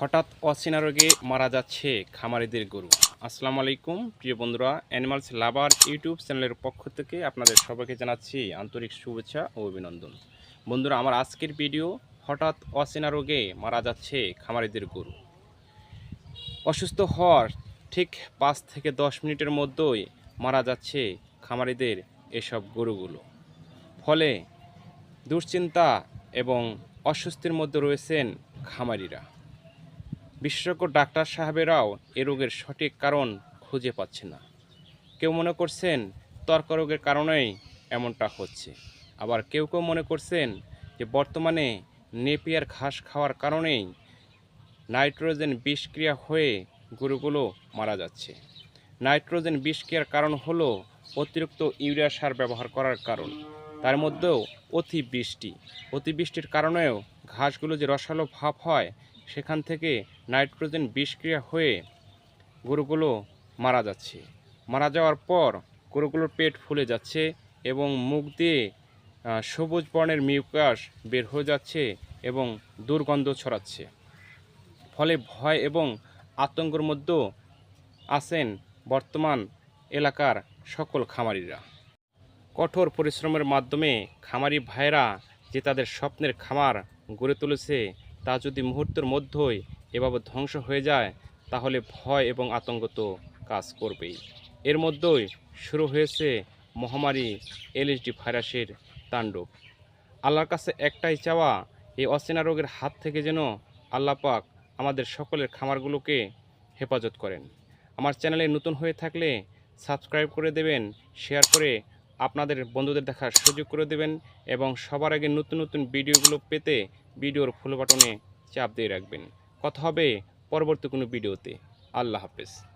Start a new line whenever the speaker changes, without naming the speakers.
হঠাৎ অচেনা রোগে মারা যাচ্ছে খামারিদের গরু। আসসালামু আলাইকুম, প্রিয় বন্ধুরা অ্যানিমালস লাভার ইউটিউব চ্যানেলের পক্ষ থেকে আপনাদের সবাইকে জানাচ্ছি আন্তরিক শুভেচ্ছা ও অভিনন্দন। বন্ধুরা, আমার আজকের ভিডিও হঠাৎ অচেনা রোগে মারা যাচ্ছে খামারিদের গরু। অসুস্থ হওয়ার ঠিক পাঁচ থেকে দশ মিনিটের মধ্যেই মারা যাচ্ছে খামারিদের এসব গরুগুলো। ফলে দুশ্চিন্তা এবং অস্বস্তির মধ্যে রয়েছেন খামারিরা। বিশেষজ্ঞ ডাক্তার সাহেবেরাও এ রোগের সঠিক কারণ খুঁজে পাচ্ছে না। কেউ মনে করছেন তর্ক রোগের কারণেই এমনটা হচ্ছে। আবার কেউ কেউ মনে করছেন যে বর্তমানে নেপিয়ার ঘাস খাওয়ার কারণেই নাইট্রোজেন বিষক্রিয়া হয়ে গরুগুলো মারা যাচ্ছে। নাইট্রোজেন বিষক্রিয়ার কারণ হলো অতিরিক্ত ইউরিয়া সার ব্যবহার করার কারণ। তার মধ্যেও অতি বৃষ্টি অতিবৃষ্টির কারণেও ঘাসগুলো যে রসালো ভাব হয়, সেখান থেকে নাইট্রোজেন বিষক্রিয়া হয়ে গরুগুলো মারা যাচ্ছে। মারা যাওয়ার পর গরুগুলোর পেট ফুলে যাচ্ছে এবং মুখ দিয়ে সবুজ বর্ণের মিউকাস বের হয়ে যাচ্ছে এবং দুর্গন্ধ ছড়াচ্ছে। ফলে ভয় এবং আতঙ্কের মধ্যেও আছেন বর্তমান এলাকার সকল খামারিরা। কঠোর পরিশ্রমের মাধ্যমে খামারি ভাইরা যে তাদের স্বপ্নের খামার গড়ে তুলেছে, তা যদি মুহূর্তের মধ্যেই এভাবে ধ্বংস হয়ে যায়, তাহলে ভয় এবং আতঙ্ক তো কাজ করবেই। এর মধ্যেই শুরু হয়েছে মহামারী এলএসডি ভাইরাসের তাণ্ডব। আল্লাহর কাছে একটাই চাওয়া, এই অচেনা রোগের হাত থেকে যেন আল্লাহ পাক আমাদের সকলের খামারগুলোকে হেফাজত করেন। আমার চ্যানেলে নতুন হয়ে থাকলে সাবস্ক্রাইব করে দেবেন, শেয়ার করে আপনাদের বন্ধুদের দেখার সুযোগ করে দেবেন এবং সবার আগে নতুন নতুন ভিডিওগুলো পেতে ভিডিওর ফুল বাটনে চাপ দিয়ে রাখবেন। কথা হবে পরবর্তী কোনো ভিডিওতে। আল্লাহ হাফেজ।